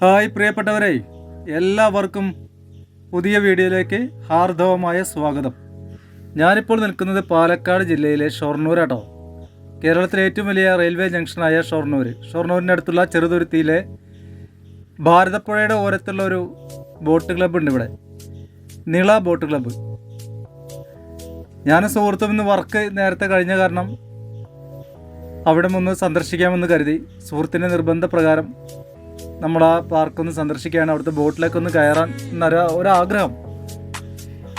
Hi പ്രിയപ്പെട്ടവരെ എല്ലാവർക്കും പുതിയ വീഡിയോയിലേക്ക് ഹാർദവമായ സ്വാഗതം. ഞാനിപ്പോൾ നിൽക്കുന്നത് പാലക്കാട് ജില്ലയിലെ ഷൊർണൂരാട്ടോ. കേരളത്തിലെ ഏറ്റവും വലിയ റെയിൽവേ ജംഗ്ഷനായ ഷൊർണൂർ ഷൊർണൂരിന്റെ അടുത്തുള്ള ചെറുതുരുത്തിയിലെ ഭാരതപ്പുഴയുടെ ഓരത്തുള്ള ഒരു ബോട്ട് ക്ലബ്ബ് ഉണ്ട് ഇവിടെ. നിള ബോട്ട് ക്ലബ്ബ് ഞാൻ സുഹൃത്തും ഇന്ന് വർക്ക് നേരത്തെ കഴിഞ്ഞ കാരണം അവിടെ ഒന്ന് സന്ദർശിക്കാമെന്ന് കരുതി സുഹൃത്തിന്റെ നിർബന്ധപ്രകാരം നമ്മൾ ആ പാർക്കൊന്ന് സന്ദർശിക്കുകയാണ് അവിടുത്തെ ബോട്ടിലേക്ക് ഒന്ന് കയറാൻ എന്നൊരു ഒരാഗ്രഹം.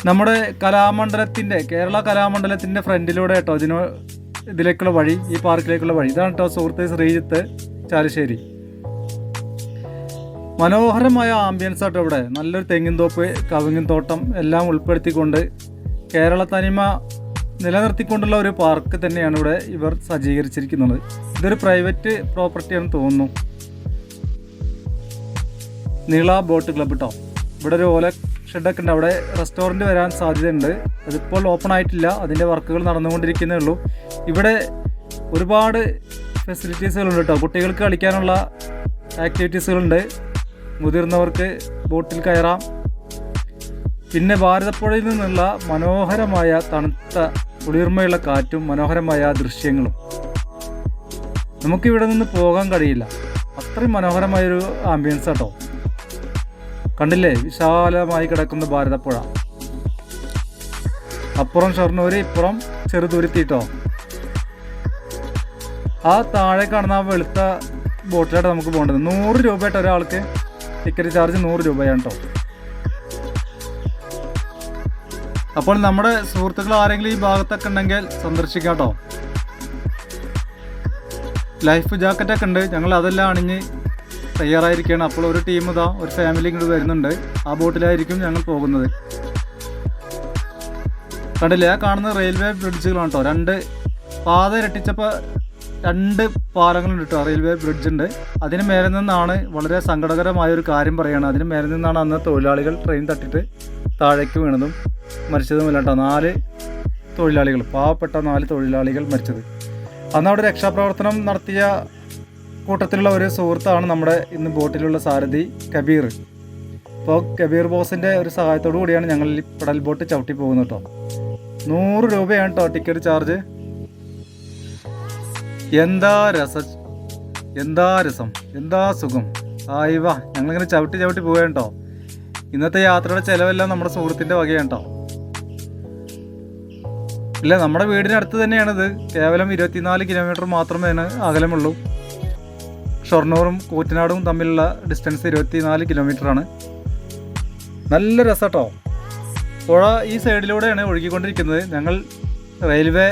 നമ്മുടെ കലാമണ്ഡലത്തിന്റെ കേരള കലാമണ്ഡലത്തിന്റെ ഫ്രണ്ടിലൂടെ കേട്ടോ ഇതിന് ഇതിലേക്കുള്ള വഴി ഈ പാർക്കിലേക്കുള്ള വഴി. ഇതാണ് കേട്ടോ സുഹൃത്തെ ശ്രീജിത്ത് ചാലശ്ശേരി. മനോഹരമായ ആംബിയൻസ് ആട്ടോ ഇവിടെ. നല്ലൊരു തെങ്ങിൻ തോപ്പ് കവുങ്ങിൻ തോട്ടം എല്ലാം ഉൾപ്പെടുത്തിക്കൊണ്ട് കേരള തനിമ നിലനിർത്തിക്കൊണ്ടുള്ള ഒരു പാർക്ക് തന്നെയാണ് ഇവിടെ ഇവർ സജ്ജീകരിച്ചിരിക്കുന്നത്. ഇതൊരു പ്രൈവറ്റ് പ്രോപ്പർട്ടിയാണെന്ന് തോന്നുന്നു. നീള ബോട്ട് ക്ലബ്ബ് കേട്ടോ ഇവിടെ ഒരു ഓല ഷെഡൊക്കെ ഉണ്ട്. അവിടെ റെസ്റ്റോറന്റ് വരാൻ സാധ്യതയുണ്ട്. അതിപ്പോൾ ഓപ്പൺ ആയിട്ടില്ല. അതിന്റെ വർക്കുകൾ നടന്നുകൊണ്ടിരിക്കുന്നേ ഉള്ളൂ. ഇവിടെ ഒരുപാട് ഫെസിലിറ്റീസുകളുണ്ട് കേട്ടോ കുട്ടികൾക്ക് കളിക്കാനുള്ള ആക്ടിവിറ്റീസുകളുണ്ട് മുതിർന്നവർക്ക് ബോട്ടിൽ കയറാം. പിന്നെ ഭാരതപ്പുഴയിൽ നിന്നുള്ള മനോഹരമായ തണുത്ത കുളിർമയുള്ള കാറ്റും മനോഹരമായ ദൃശ്യങ്ങളും. നമുക്കിവിടെ നിന്ന് പോകാൻ കഴിയില്ല. അത്രയും മനോഹരമായൊരു ആംബിയൻസ് കേട്ടോ കണ്ടില്ലേ? വിശാലമായി കിടക്കുന്ന ഭാരതപ്പുഴ. അപ്പുറം ഷൊർണൂര് ഇപ്പുറം ചെറുതുരുത്തിട്ടോ. ആ താഴെ കാണുന്ന ആ വെളുത്ത ബോട്ടിലായിട്ട് നമുക്ക് പോകേണ്ടത്. നൂറ് രൂപയായിട്ട് ഒരാൾക്ക് ടിക്കറ്റ് ചാർജ് നൂറ് രൂപയാണ് കേട്ടോ അപ്പോൾ നമ്മുടെ സുഹൃത്തുക്കൾ ആരെങ്കിലും ഈ ഭാഗത്തൊക്കെ ഉണ്ടെങ്കിൽ സന്ദർശിക്കാം കേട്ടോ ലൈഫ് ജാക്കറ്റൊക്കെ ഉണ്ട്. ഞങ്ങൾ അതെല്ലാം അണിഞ്ഞ് തയ്യാറായിരിക്കുകയാണ്. അപ്പോൾ ഒരു ടീം ഇതാ ഒരു ഫാമിലി ഇങ്ങോട്ട് വരുന്നുണ്ട്. ആ ബോട്ടിലായിരിക്കും ഞങ്ങൾ പോകുന്നത്. കണ്ടില്ലേ? ആ കാണുന്ന റെയിൽവേ ബ്രിഡ്ജുകളാണ് കേട്ടോ രണ്ട് പാത ഇരട്ടിച്ചപ്പോൾ രണ്ട് പാലങ്ങളുണ്ട് കേട്ടോ റെയിൽവേ ബ്രിഡ്ജ് ഉണ്ട് അതിന് മേലെ നിന്നാണ് വളരെ സങ്കടകരമായ ഒരു കാര്യം പറയുകയാണ് അതിന് മേലെ നിന്നാണ് അന്ന് തൊഴിലാളികൾ ട്രെയിൻ തട്ടിട്ട് താഴേക്ക് വീണതും മരിച്ചതുമില്ല കേട്ടോ നാല് തൊഴിലാളികൾ പാവപ്പെട്ട നാല് തൊഴിലാളികൾ മരിച്ചത്. അന്ന് അവിടെ രക്ഷാപ്രവർത്തനം നടത്തിയ കൂട്ടത്തിലുള്ള ഒരു സുഹൃത്താണ് നമ്മുടെ ഇന്ന് ബോട്ടിലുള്ള സാരഥി കബീർ. അപ്പോൾ കബീർ ബോസിന്റെ ഒരു സഹായത്തോടു കൂടിയാണ് ഞങ്ങൾ ഈ പടൽ ബോട്ട് ചവിട്ടി പോകുന്നത് കേട്ടോ. നൂറ് രൂപയാണ് കേട്ടോ ടിക്കറ്റ് ചാർജ്. എന്താ രസ എന്താ രസം എന്താ സുഖം? ആയി വാ ഞങ്ങളിങ്ങനെ ചവിട്ടി ചവിട്ടി പോവുകയാണ് കേട്ടോ ഇന്നത്തെ യാത്രയുടെ ചിലവെല്ലാം നമ്മുടെ സുഹൃത്തിന്റെ വകയാണ് കേട്ടോ ഇല്ല നമ്മുടെ വീടിനടുത്ത് തന്നെയാണിത്. കേവലം ഇരുപത്തിനാല് കിലോമീറ്റർ മാത്രമേ അകലമുള്ളൂ. ഷൊർണൂറും കൂറ്റനാടും തമ്മിലുള്ള ഡിസ്റ്റൻസ് ഇരുപത്തിനാല് കിലോമീറ്ററാണ് നല്ല രസട്ടോ. പുഴ ഈ സൈഡിലൂടെയാണ് ഒഴുകിക്കൊണ്ടിരിക്കുന്നത്. ഞങ്ങൾ റെയിൽവേ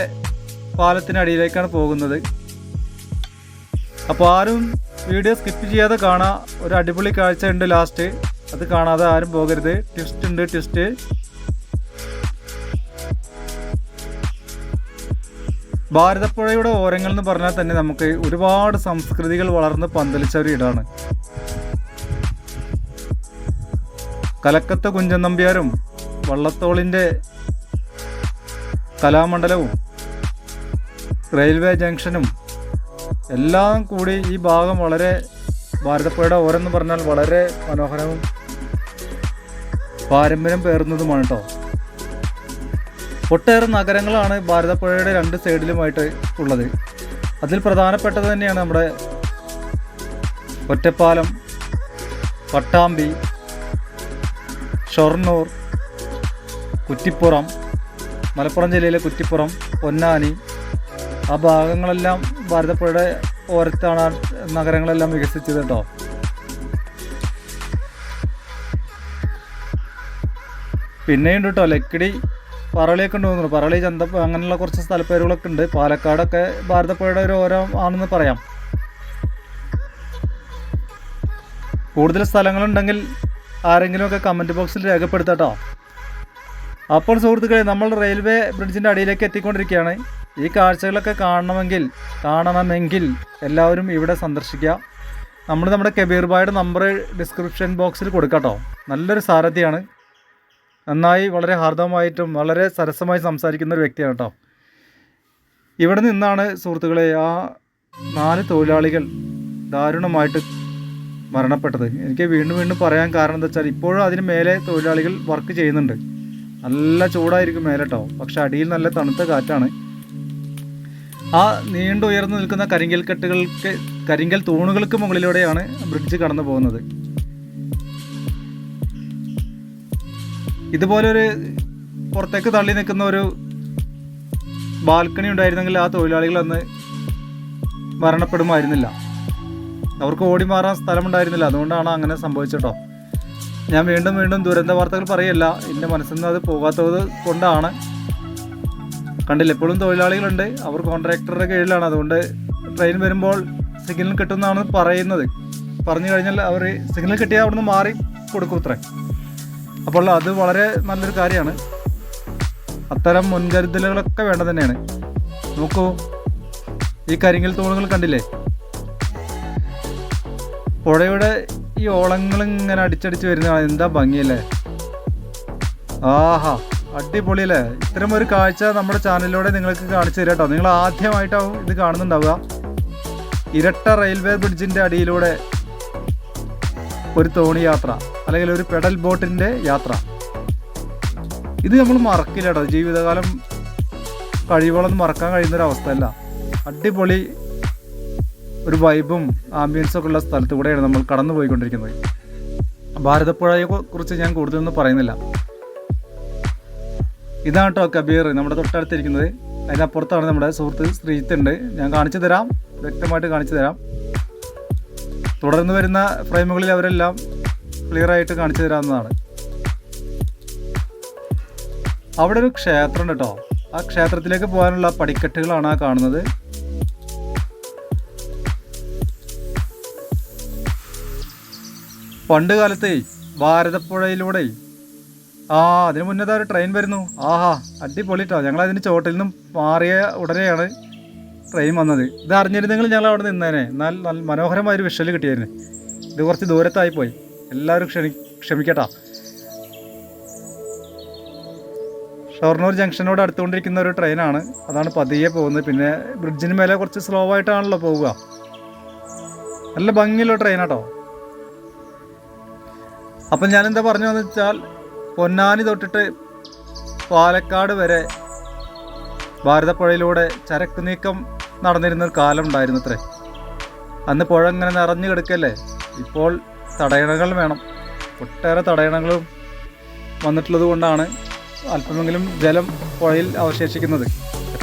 പാലത്തിനടിയിലേക്കാണ് പോകുന്നത്. അപ്പോൾ ആരും വീഡിയോ സ്കിപ്പ് ചെയ്യാതെ കാണാം. ഒരു അടിപൊളി കാഴ്ച ഉണ്ട് ലാസ്റ്റ് അത് കാണാതെ ആരും പോകരുത്. ട്വിസ്റ്റ് ഉണ്ട് ട്വിസ്റ്റ് ഭാരതപ്പുഴയുടെ ഓരങ്ങൾ എന്ന് പറഞ്ഞാൽ തന്നെ നമുക്ക് ഒരുപാട് സംസ്കൃതികൾ വളർന്ന് പന്തലിച്ച ഒരു ഇടമാണ് കലക്കത്ത് കുഞ്ചൻ നമ്പ്യാരും വള്ളത്തോളിന്റെ കലാമണ്ഡലവും റെയിൽവേ ജംഗ്ഷനും എല്ലാം കൂടി ഈ ഭാഗം വളരെ ഭാരതപ്പുഴയുടെ ഓരെന്ന് പറഞ്ഞാൽ വളരെ മനോഹരവും പാരമ്പര്യം പേർന്നതുമാണ് കേട്ടോ ഒട്ടേറെ നഗരങ്ങളാണ് ഭാരതപ്പുഴയുടെ രണ്ട് സൈഡിലുമായിട്ട് ഉള്ളത്. അതിൽ പ്രധാനപ്പെട്ടത് തന്നെയാണ് നമ്മുടെ ഒറ്റപ്പാലം പട്ടാമ്പി ഷൊർണൂർ കുറ്റിപ്പുറം മലപ്പുറം ജില്ലയിലെ കുറ്റിപ്പുറം പൊന്നാനി. ആ ഭാഗങ്ങളെല്ലാം ഭാരതപ്പുഴയുടെ ഓരത്താണ് നഗരങ്ങളെല്ലാം വികസിച്ചത് കേട്ടോ. പിന്നെയുണ്ട് കേട്ടോ ലക്കിടി. പറളിയൊക്കെ ഉണ്ട് തോന്നുന്നു. പറളി ചന്ത അങ്ങനെയുള്ള കുറച്ച് സ്ഥലപ്പേരുകളൊക്കെ ഉണ്ട്. പാലക്കാടൊക്കെ ഭാരതപ്പുഴയുടെ ഒരു ഓരം ആണെന്ന് പറയാം. കൂടുതൽ സ്ഥലങ്ങളുണ്ടെങ്കിൽ ആരെങ്കിലുമൊക്കെ കമന്റ് ബോക്സിൽ രേഖപ്പെടുത്തട്ടോ. അപ്പോൾ സുഹൃത്തുക്കളെ നമ്മൾ റെയിൽവേ ബ്രിഡ്ജിന്റെ അടിയിലേക്ക് എത്തിക്കൊണ്ടിരിക്കുകയാണ്. ഈ കാഴ്ചകളൊക്കെ കാണണമെങ്കിൽ കാണണമെങ്കിൽ എല്ലാവരും ഇവിടെ സന്ദർശിക്കുക. നമ്മൾ നമ്മുടെ കബീർ ബായുടെ നമ്പർ ഡിസ്ക്രിപ്ഷൻ ബോക്സിൽ കൊടുക്കട്ടോ. നല്ലൊരു സാരഥിയാണ്. നന്നായി വളരെ ഹാർദവമായിട്ടും വളരെ സരസമായി സംസാരിക്കുന്ന ഒരു വ്യക്തിയാണ് കേട്ടോ. ഇവിടെ നിന്നാണ് സുഹൃത്തുക്കളെ ആ നാല് തൊഴിലാളികൾ ദാരുണമായിട്ട് മരണപ്പെട്ടത്. എനിക്ക് വീണ്ടും വീണ്ടും പറയാൻ കാരണം എന്താ വെച്ചാൽ ഇപ്പോഴും അതിന് മേലെ തൊഴിലാളികൾ വർക്ക് ചെയ്യുന്നുണ്ട്. നല്ല ചൂടായിരിക്കും മേലെ കേട്ടോ. പക്ഷെ അടിയിൽ നല്ല തണുത്ത കാറ്റാണ്. ആ നീണ്ടുയർന്നു നിൽക്കുന്ന കരിങ്കൽ കെട്ടുകൾക്ക് കരിങ്കൽ തൂണുകൾക്ക് മുകളിലൂടെയാണ് ബ്രിഡ്ജ് കടന്നു പോകുന്നത് ഇതുപോലൊരു പുറത്തേക്ക് തള്ളി നിൽക്കുന്ന ഒരു ബാൽക്കണി ഉണ്ടായിരുന്നെങ്കിൽ ആ തൊഴിലാളികൾ അന്ന് മരണപ്പെടുമായിരുന്നില്ല. അവർക്ക് ഓടി മാറാൻ സ്ഥലമുണ്ടായിരുന്നില്ല. അതുകൊണ്ടാണ് അങ്ങനെ സംഭവിച്ചട്ടോ ഞാൻ വീണ്ടും വീണ്ടും ദുരന്ത വാർത്തകൾ പറയല്ല. എന്റെ മനസ്സിൽ നിന്ന് അത് പോകാത്തത് കൊണ്ടാണ്. കണ്ടില്ല എപ്പോഴും തൊഴിലാളികളുണ്ട്. അവർ കോൺട്രാക്ടറുടെ കീഴിലാണ്. അതുകൊണ്ട് ട്രെയിൻ വരുമ്പോൾ സിഗ്നൽ കിട്ടുന്നതാണ് പറയുന്നത്. പറഞ്ഞു കഴിഞ്ഞാൽ അവർ സിഗ്നൽ കിട്ടിയാൽ അവിടുന്ന് മാറി കൊടുക്കും അപ്പോൾ അത് വളരെ നല്ലൊരു കാര്യമാണ്. അത്തരം മുൻകരുതലുകളൊക്കെ വേണ്ട തന്നെയാണ്. നോക്കൂ ഈ കരിങ്കൽ തോളുകൾ കണ്ടില്ലേ? പുഴയുടെ ഈ ഓളങ്ങൾ ഇങ്ങനെ അടിച്ചടിച്ച് വരുന്ന എന്താ ഭംഗിയല്ലേ? ആഹാ അടിപൊളിയല്ലേ ഇത്തരം ഒരു കാഴ്ച നമ്മുടെ ചാനലിലൂടെ നിങ്ങൾക്ക് കാണിച്ചു തരാം കേട്ടോ നിങ്ങൾ ആദ്യമായിട്ടാവും ഇത് കാണുന്നുണ്ടാവുക. ഇരട്ട റെയിൽവേ ബ്രിഡ്ജിന്റെ അടിയിലൂടെ ഒരു തോണി യാത്ര അല്ലെങ്കിൽ ഒരു പെഡൽ ബോട്ടിന്റെ യാത്ര. ഇത് നമ്മൾ മറക്കില്ല കേട്ടോ ജീവിതകാലം കഴിവുകളൊന്നും മറക്കാൻ കഴിയുന്നൊരവസ്ഥയല്ല അടിപൊളി ഒരു വൈബും ആംബിയൻസും ഒക്കെ ഉള്ള സ്ഥലത്ത് കൂടെയാണ് നമ്മൾ കടന്നു പോയിക്കൊണ്ടിരിക്കുന്നത്. ഭാരതപ്പുഴയെ കുറിച്ച് ഞാൻ കൂടുതലൊന്നും പറയുന്നില്ല. ഇതാണ് കേട്ടോ കബീർ നമ്മുടെ തൊട്ടടുത്തിരിക്കുന്നത്. അതിനപ്പുറത്താണ് നമ്മുടെ സുഹൃത്ത് ശ്രീജിത്ത് ഉണ്ട്. ഞാൻ കാണിച്ചു തരാം. വ്യക്തമായിട്ട് കാണിച്ചു തരാം. തുടർന്ന് വരുന്ന ഫ്രെയിമുകളിൽ അവരെല്ലാം ക്ലിയർ ആയിട്ട് കാണിച്ചു തരാവുന്നതാണ്. അവിടെ ഒരു ക്ഷേത്രം ഉണ്ട് കേട്ടോ. ആ ക്ഷേത്രത്തിലേക്ക് പോകാനുള്ള പടിക്കെട്ടുകളാണ് ആ കാണുന്നത്. പണ്ട് കാലത്തെ ഭാരതപ്പുഴയിലൂടെ ആ അതിന് മുന്നേ ഒരു ട്രെയിൻ വരുന്നു. ആഹാ അടിപൊളി കേട്ടോ ഞങ്ങൾ അതിന് ചോട്ടിൽ നിന്നും മാറിയ ഉടനെയാണ് ട്രെയിൻ വന്നത്. ഇത് അറിഞ്ഞിരുന്നെങ്കിൽ ഞങ്ങൾ അവിടെ നിന്നേനെ. എന്നാൽ നല്ല മനോഹരമായൊരു വിഷ്വൽ കിട്ടിയായിരുന്നു. ഇത് കുറച്ച് ദൂരത്തായി പോയി. എല്ലാവരും ക്ഷണി ക്ഷമിക്കട്ടാ. ഷൊർണൂർ ജംഗ്ഷനോട് അടുത്തുകൊണ്ടിരിക്കുന്ന ഒരു ട്രെയിനാണ്. അതാണ് പതിയെ പോകുന്നത്. പിന്നെ ബ്രിഡ്ജിന് മേലെ കുറച്ച് സ്ലോ ആയിട്ടാണല്ലോ പോവുക. നല്ല ഭംഗിയുള്ള ട്രെയിനാട്ടോ. അപ്പം ഞാനെന്താ എന്താ പറഞ്ഞു എന്ന് വെച്ചാൽ പൊന്നാനി തൊട്ടിട്ട് പാലക്കാട് വരെ ഭാരതപ്പുഴയിലൂടെ ചരക്ക് നീക്കം നടന്നിരുന്ന ഒരു കാലം ഉണ്ടായിരുന്നു അത്രേ അന്ന് പുഴ ഇങ്ങനെ നിറഞ്ഞു കിടക്കല്ലേ? ഇപ്പോൾ തടയണകൾ വേണം. ഒട്ടേറെ തടയണകളും വന്നിട്ടുള്ളത് കൊണ്ടാണ് അല്പമെങ്കിലും ജലം പുഴയിൽ അവശേഷിക്കുന്നത്.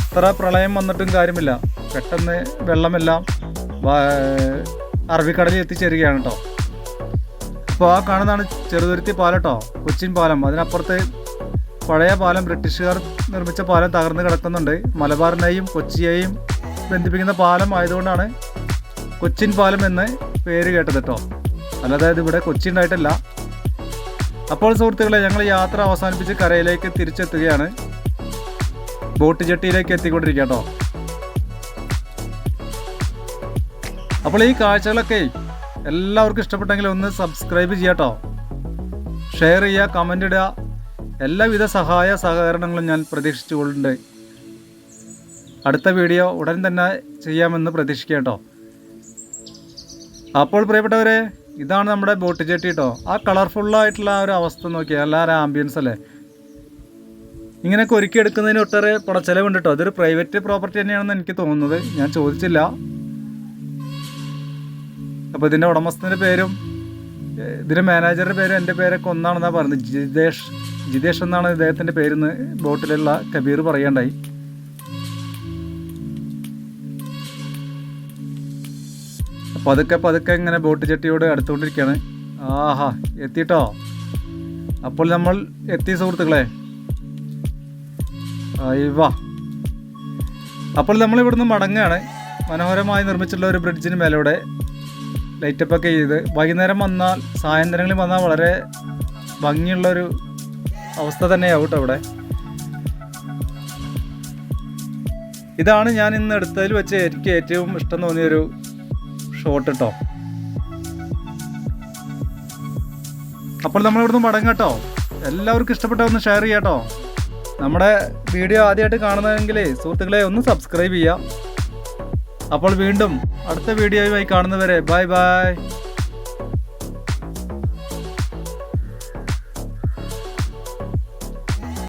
എത്ര പ്രളയം വന്നിട്ടും കാര്യമില്ല. പെട്ടെന്ന് വെള്ളമെല്ലാം അറബിക്കടലിൽ എത്തിച്ചേരുകയാണ് കേട്ടോ അപ്പോൾ ആ കാണുന്നതാണ് ചെറുതുരുത്തി പാലം കേട്ടോ കൊച്ചിൻ പാലം. അതിനപ്പുറത്ത് പഴയ പാലം ബ്രിട്ടീഷുകാർ നിർമ്മിച്ച പാലം തകർന്ന് കിടക്കുന്നുണ്ട്. മലബാറിനെയും കൊച്ചിയെയും ബന്ധിപ്പിക്കുന്ന പാലം ആയതുകൊണ്ടാണ് കൊച്ചിൻ പാലം എന്ന് പേര് കേട്ടത് കേട്ടോ അല്ലാതെ ഇവിടെ കൊച്ചി ഉണ്ടായിട്ടല്ല അപ്പോൾ സുഹൃത്തുക്കളെ ഞങ്ങൾ യാത്ര അവസാനിപ്പിച്ച് കരയിലേക്ക് തിരിച്ചെത്തുകയാണ്. ബോട്ട് ജെട്ടിയിലേക്ക് എത്തിക്കൊണ്ടിരിക്കുക അപ്പോൾ ഈ കാഴ്ചകളൊക്കെ എല്ലാവർക്കും ഇഷ്ടപ്പെട്ടെങ്കിൽ ഒന്ന് സബ്സ്ക്രൈബ് ചെയ്യാട്ടോ. ഷെയർ ചെയ്യുക കമന്റ് ഇടുക. എല്ലാവിധ സഹായ സഹകരണങ്ങളും ഞാൻ പ്രതീക്ഷിച്ചുകൊണ്ടുണ്ട് അടുത്ത വീഡിയോ ഉടൻ തന്നെ ചെയ്യാമെന്ന് പ്രതീക്ഷിക്കാം കേട്ടോ. അപ്പോൾ പ്രിയപ്പെട്ടവരെ ഇതാണ് നമ്മുടെ ബോട്ട് ജെട്ടി കേട്ടോ ആ കളർഫുള്ളായിട്ടുള്ള ആ ഒരു അവസ്ഥ നോക്കിയാൽ എല്ലാവരും ആംബിയൻസ് അല്ലേ? ഇങ്ങനെയൊക്കെ ഒരുക്കിയെടുക്കുന്നതിന് ഒട്ടേറെ പടച്ചെലവുണ്ട് കേട്ടോ അതൊരു പ്രൈവറ്റ് പ്രോപ്പർട്ടി തന്നെയാണെന്ന് എനിക്ക് തോന്നുന്നത്. ഞാൻ ചോദിച്ചില്ല. അപ്പോൾ ഇതിന്റെ ഉടമസ്ഥന്റെ പേരും ഇതിന്റെ മാനേജറുടെ പേരും എന്റെ പേരൊക്കെ ഒന്നാണെന്നാണ് പറഞ്ഞത്. ജിതേഷ് ജിതേഷ് എന്നാണ് ഇദ്ദേഹത്തിന്റെ പേരെന്ന് ബോട്ടിലുള്ള കബീർ പറയണ്ടായി. പതുക്കെ പതുക്കെ ഇങ്ങനെ ബോട്ട് ചട്ടിയോട് അടുത്തുകൊണ്ടിരിക്കുകയാണ്. ആഹാ എത്തിട്ടോ? അപ്പോൾ നമ്മൾ എത്തി സുഹൃത്തുക്കളെ. വാ. അപ്പോൾ നമ്മൾ ഇവിടുന്ന് മടങ്ങുകയാണ്. മനോഹരമായി നിർമ്മിച്ചിട്ടുള്ള ഒരു ബ്രിഡ്ജിന് മേലൂടെ ലൈറ്റപ്പൊക്കെ ചെയ്ത് വൈകുന്നേരം വന്നാൽ സായന്ത്രങ്ങളിൽ വന്നാൽ വളരെ ഭംഗിയുള്ളൊരു അവസ്ഥ തന്നെയാവും കേട്ടോ ഇവിടെ. ഇതാണ് ഞാൻ ഇന്ന് എടുത്തതിൽ വെച്ച് എനിക്ക് ഏറ്റവും ഇഷ്ടം തോന്നിയൊരു ഷോട്ട് കേട്ടോ അപ്പോൾ നമ്മൾ ഇവിടുന്ന് മടങ്ങാം കേട്ടോ. എല്ലാവർക്കും ഇഷ്ടപ്പെട്ട ഒന്ന് ഷെയർ ചെയ്യാം കേട്ടോ നമ്മുടെ വീഡിയോ ആദ്യമായിട്ട് കാണുന്നതെങ്കിൽ സുഹൃത്തുക്കളെ ഒന്ന് സബ്സ്ക്രൈബ് ചെയ്യാം. അപ്പോൾ വീണ്ടും അടുത്ത വീഡിയോയുമായി കാണുന്നവരെ ബൈ ബൈ